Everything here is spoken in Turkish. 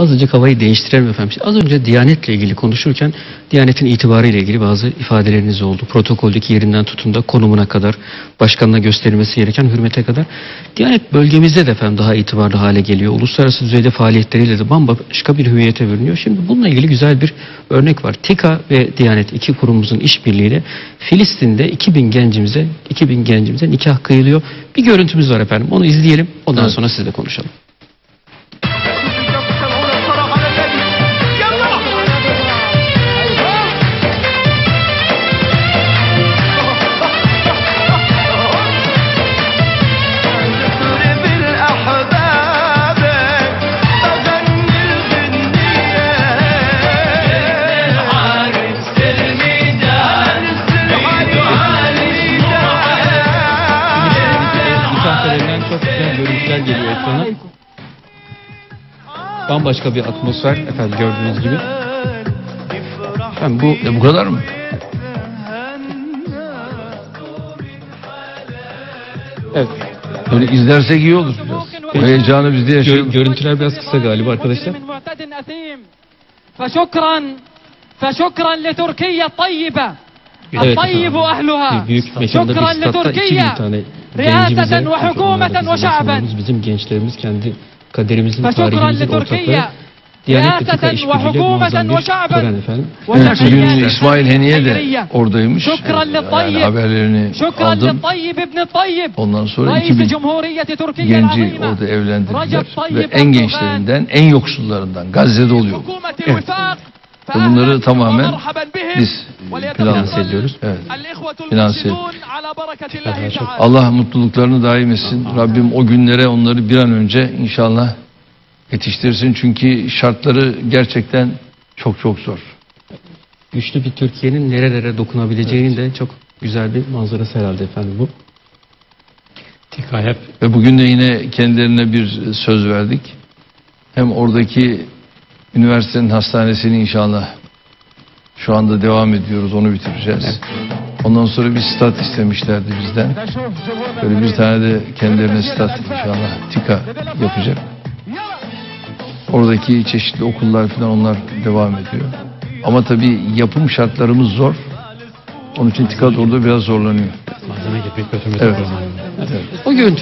azıcık havayı değiştirelim efendim. Az önce Diyanet'le ilgili konuşurken Diyanet'in itibarıyla ilgili bazı ifadeleriniz oldu. Protokoldeki yerinden tutun da konumuna kadar, başkanına gösterilmesi gereken hürmete kadar. Diyanet bölgemizde de efendim daha itibarlı hale geliyor. Uluslararası düzeyde faaliyetleriyle de bambaşka bir hüviyete bürünüyor. Şimdi bununla ilgili güzel bir örnek var. TİKA ve Diyanet iki kurumumuzun işbirliğiyle Filistin'de 2000 gencimize 2000 gencimize nikah kıyılıyor. Bir görüntümüz var efendim. Onu izleyelim. Ondan Evet. sonra sizle konuşalım. Misafirlerinden çok güzel görüntüler geliyor ekrana. Bambaşka bir atmosfer efendim gördüğünüz gibi. Efendim bu E bu kadar mı? evet, Böyle izlersek iyi olur biraz. O heyecanı biz de gör- yaşayalım. görüntüler biraz kısa galiba arkadaşlar. من معتد أثيم فشكرا فشكرا لتركيا الطيبة Evet, الطيب وأهلها büyük mekanda bir شكرا statta 2000 لتركيا tane رئاسة Gencimize, hükümete ve şaben. Bizim gençlerimiz kendi kaderimizin tarihimizin ortakları. Diyanet Etika İşbirliği muazzam bir bugün İsmail Heniye de oradaymış. Yani haberlerini aldım. Ondan sonra 2000 genci orada evlendirdiler. Ve en gençlerinden, en yoksullarından Gazze'de oluyor. Evet. Bunları tamamen biz finanse ediyoruz. Evet. Finanse. Evet, Allah mutluluklarını daim etsin. Rabbim o günlere onları bir an önce inşallah yetiştirsin. Çünkü şartları gerçekten çok çok zor. Güçlü bir Türkiye'nin nerelere dokunabileceğinin evet. de çok güzel bir manzarası herhalde efendim bu. TKF. Ve bugün de yine kendilerine bir söz verdik. Hem oradaki üniversitenin hastanesini inşallah şu anda devam ediyoruz. Onu bitireceğiz. Ondan sonra bir stat istemişlerdi bizden. Böyle bir tane de kendilerine stat inşallah TİKA yapacak. Oradaki çeşitli okullar falan onlar devam ediyor. Ama tabii yapım şartlarımız zor. Onun için TİKA da orada biraz zorlanıyor. malzeme getirip götürmek Evet. lazım. O görüntü